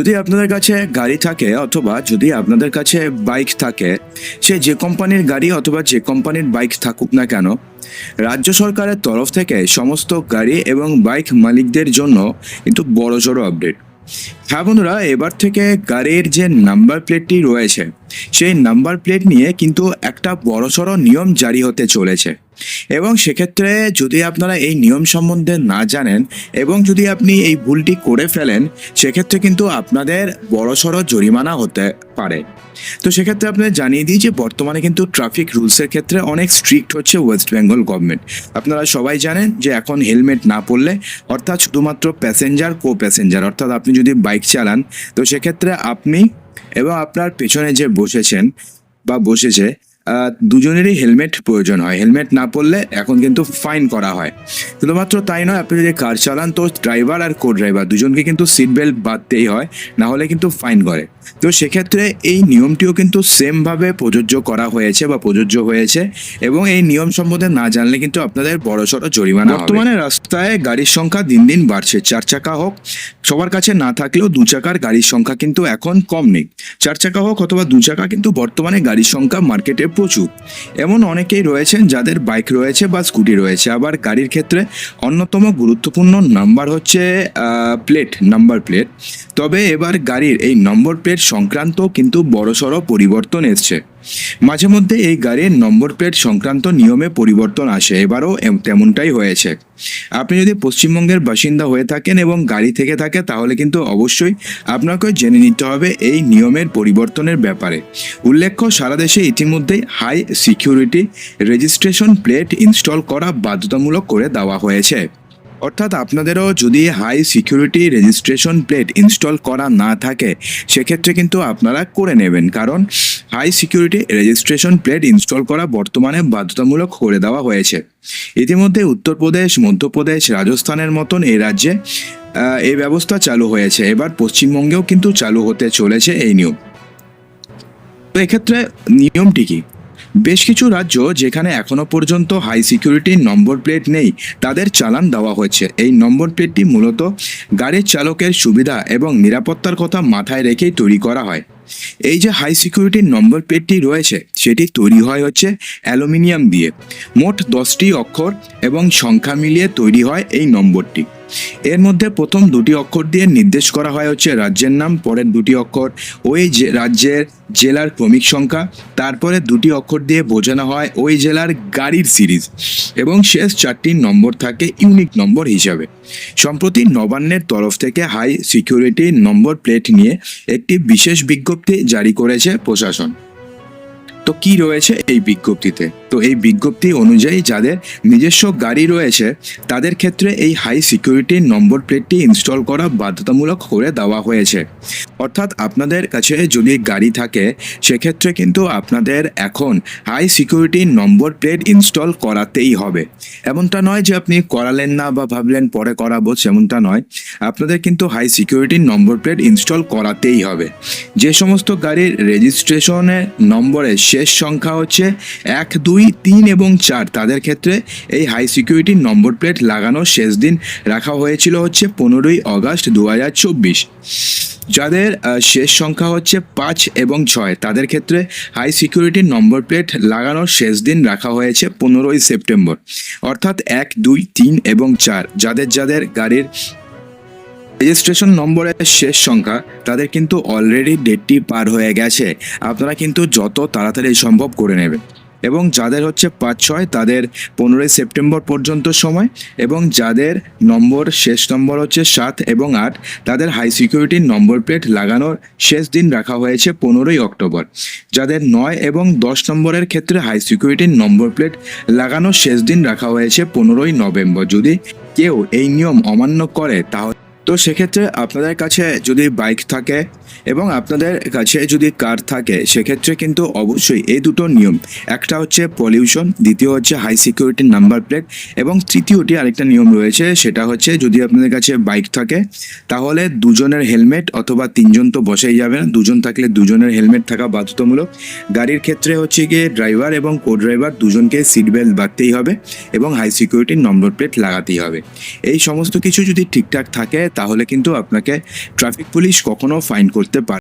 যদি আপনাদের কাছে গাড়ি থাকে অথবা যদি আপনাদের কাছে বাইক থাকে, সে যে কোম্পানির গাড়ি অথবা যে কোম্পানির বাইক থাকুক না কেন, রাজ্য সরকারের তরফ থেকে সমস্ত গাড়ি এবং বাইক মালিকদের জন্য কিন্তু জড়ো আপডেট হ্যাঁ বন্ধুরা, এবার থেকে গাড়ির যে নাম্বার প্লেটটি রয়েছে সেই নাম্বার প্লেট নিয়ে কিন্তু একটা বড়সড় নিয়ম জারি হতে চলেছে। এবং সেক্ষেত্রে যদি আপনারা এই নিয়ম সম্বন্ধে না জানেন এবং যদি আপনি এই ভুলটি করে ফেলেন, সেক্ষেত্রে কিন্তু আপনাদের বড়সড় জরিমানা হতে পারে। তো সেক্ষেত্রে আপনাদের জানিয়ে দিই যে বর্তমানে কিন্তু ট্রাফিক রুলসের ক্ষেত্রে অনেক স্ট্রিক্ট হচ্ছে ওয়েস্ট বেঙ্গল গভর্নমেন্ট। আপনারা সবাই জানেন যে এখন হেলমেট না পরলে অর্থাৎ শুধুমাত্র প্যাসেঞ্জার কো প্যাসেঞ্জার অর্থাৎ আপনি যদি বাইক চালান, তো সেক্ষেত্রে আপনি এবং আপনার পেছনে যে বসেছেন বা বসেছে দুজনেরই হেলমেট প্রয়োজন হয়। হেলমেট না পরলে এখন কিন্তু ফাইন করা হয়। শুধুমাত্র তাই নয়, আপনি যদি কার চালান, তো ড্রাইভার আর কো ড্রাইভার দুজনকে কিন্তু সিট বেল্ট বাঁধতেই হয়, না হলে কিন্তু ফাইন করে। তো সেক্ষেত্রে এই নিয়মটিও কিন্তু সেমভাবে প্রযোজ্য করা হয়েছে বা প্রযোজ্য হয়েছে এবং এই নিয়ম সম্বন্ধে না জানলে কিন্তু আপনাদের বড়সড় জরিমানা বর্তমানে রাস্তায় গাড়ির সংখ্যা দিন দিন বাড়ছে। চার চাকা হোক, সবার কাছে না থাকলেও দু চাকার গাড়ির সংখ্যা কিন্তু এখন কম নেই। চার চাকা হোক অথবা দু চাকা কিন্তু বর্তমানে গাড়ির সংখ্যা মার্কেটে প্রচুর। এমন অনেকেই রয়েছেন যাদের বাইক রয়েছে বা স্কুটি রয়েছে। আবার গাড়ির ক্ষেত্রে অন্যতম গুরুত্বপূর্ণ নাম্বার হচ্ছে প্লেট নাম্বার প্লেট তবে এবার গাড়ির এই নম্বর প্লেট সংক্রান্ত কিন্তু বড়সড় পরিবর্তন এসছে। মাঝে মধ্যে এই গাড়ির নম্বর প্লেট সংক্রান্ত নিয়মে পরিবর্তন আসে, এবারও তেমনটাই হয়েছে। আপনি যদি পশ্চিমবঙ্গের বাসিন্দা হয়ে থাকেন এবং গাড়ি থেকে থাকে, তাহলে কিন্তু অবশ্যই আপনাকে জেনে নিতে হবে এই নিয়মের পরিবর্তনের ব্যাপারে। উল্লেখ্য, সারা দেশে ইতিমধ্যেই high security registration plate install করা বাধ্যতামূলক করে দেওয়া হয়েছে। অর্থাৎ আপনাদেরও যদি high security registration plate install করা না থাকে, সেক্ষেত্রে কিন্তু আপনারা করে নেবেন। কারণ high security registration plate install করা বর্তমানে বাধ্যতামূলক করে দেওয়া হয়েছে। ইতিমধ্যে উত্তরপ্রদেশ, মধ্যপ্রদেশ, রাজস্থানের মতন এই রাজ্যে এই ব্যবস্থা চালু হয়েছে। এবার পশ্চিমবঙ্গেও কিন্তু চালু হতে চলেছে এই নিয়ম। তো এক্ষেত্রে নিয়মটি কি? বেশ কিছু রাজ্য যেখানে এখনও পর্যন্ত হাই সিকিউরিটি নম্বর প্লেট নেই, তাদের চালান দেওয়া হয়েছে। এই নম্বর প্লেটটি মূলত গাড়ির চালকের সুবিধা এবং নিরাপত্তার কথা মাথায় রেখেই তৈরি করা হয়। এই যে হাই সিকিউরিটির নম্বর প্লেটটি রয়েছে, সেটি তৈরি হয় হচ্ছে অ্যালুমিনিয়াম দিয়ে। মোট দশটি অক্ষর এবং সংখ্যা মিলিয়ে তৈরি হয় এই নম্বরটি। এর মধ্যে প্রথম দুটি অক্ষর দিয়ে নির্দেশ করা হয় হচ্ছে রাজ্যের নাম, পরের দুটি অক্ষর ওই যে রাজ্যের জেলার ক্রমিক সংখ্যা, তারপরে দুটি অক্ষর দিয়ে বোঝানো হয় ওই জেলার গাড়ির সিরিজ এবং শেষ চারটি নম্বর থাকে ইউনিক নম্বর হিসাবে। সম্প্রতি নবান্নের তরফ থেকে হাই সিকিউরিটি নম্বর প্লেট নিয়ে একটি বিশেষ বিজ্ঞপ্তি জারি করেছে প্রশাসন। তো কি রয়েছে এই বিজ্ঞপ্তিতে? তো এই বিজ্ঞপ্তি অনুযায়ী যাদের নিজস্ব গাড়ি রয়েছে, তাদের ক্ষেত্রে এই হাই সিকিউরিটি নম্বর প্লেটটি ইনস্টল করা বাধ্যতামূলক করে দেওয়া হয়েছে। অর্থাৎ আপনাদের কাছে যদি গাড়ি থাকে, সেক্ষেত্রে কিন্তু আপনাদের এখন high security number plate install করাতেই হবে। এমনটা নয় যে আপনি করালেন না বা ভাবলেন পরে করাবো, সেমনটা নয়। আপনাদের কিন্তু high security number plate install করাতেই হবে। যে সমস্ত গাড়ির রেজিস্ট্রেশনের নম্বরের শেষ সংখ্যা হচ্ছে এক দুই তিন এবং চার। তাদের ক্ষেত্রে এই হাই সিকিউরিটি নম্বর প্লেট লাগানোর শেষ দিন রাখা হয়েছিল হচ্ছে পনেরোই আগস্ট দু হাজার চব্বিশ। যাদের শেষ সংখ্যা হচ্ছে পাঁচ এবং ছয়, তাদের ক্ষেত্রে হাই সিকিউরিটি নম্বর প্লেট লাগানোর শেষ দিন রাখা হয়েছে পনেরোই সেপ্টেম্বর। অর্থাৎ এক, দুই, তিন এবং চার, যাদের যাদের গাড়ির রেজিস্ট্রেশন নম্বরের শেষ সংখ্যা, তাদের কিন্তু অলরেডি ডেটটি পার হয়ে গেছে। আপনারা কিন্তু যত তাড়াতাড়ি সম্ভব করে নেবেন। এবং যাদের হচ্ছে পাঁচ ছয়, তাদের পনেরোই সেপ্টেম্বর পর্যন্ত সময় এবং যাদের নম্বর শেষ নম্বর হচ্ছে সাত এবং আট, তাদের হাই সিকিউরিটির নম্বর প্লেট লাগানোর শেষ দিন রাখা হয়েছে পনেরোই অক্টোবর। যাদের নয় এবং দশ নম্বরের ক্ষেত্রে হাই সিকিউরিটির নম্বর প্লেট লাগানোর শেষ দিন রাখা হয়েছে পনেরোই নভেম্বর। যদি কেউ এই নিয়ম অমান্য করে, তাহলে তো সেক্ষেত্রে আপনাদের কাছে যদি বাইক থাকে এবং আপনাদের কাছে যদি কার থাকে, সেক্ষেত্রে কিন্তু অবশ্যই এই দুটো নিয়ম। একটা হচ্ছে পলিউশন দ্বিতীয় হচ্ছে হাই সিকিউরিটি নাম্বার প্লেট এবং তৃতীয়টি আরেকটা নিয়ম রয়েছে, সেটা হচ্ছে যদি আপনাদের কাছে বাইক থাকে, তাহলে দুজনের হেলমেট অথবা তিনজন তো বসেই যাবে না দুজন থাকলে দুজনের হেলমেট থাকা বাধ্যতামূলক। গাড়ির ক্ষেত্রে হচ্ছে গিয়ে ড্রাইভার এবং কো ড্রাইভার দুজনকে সিট বেল্ট বাঁধতেই হবে এবং হাই সিকিউরিটির নম্বর প্লেট লাগাতেই হবে। এই সমস্ত কিছু যদি ঠিকঠাক থাকে তাহলে কিন্তু আপনাকে ট্রাফিক পুলিশ কখনো ফাইন করতে পারে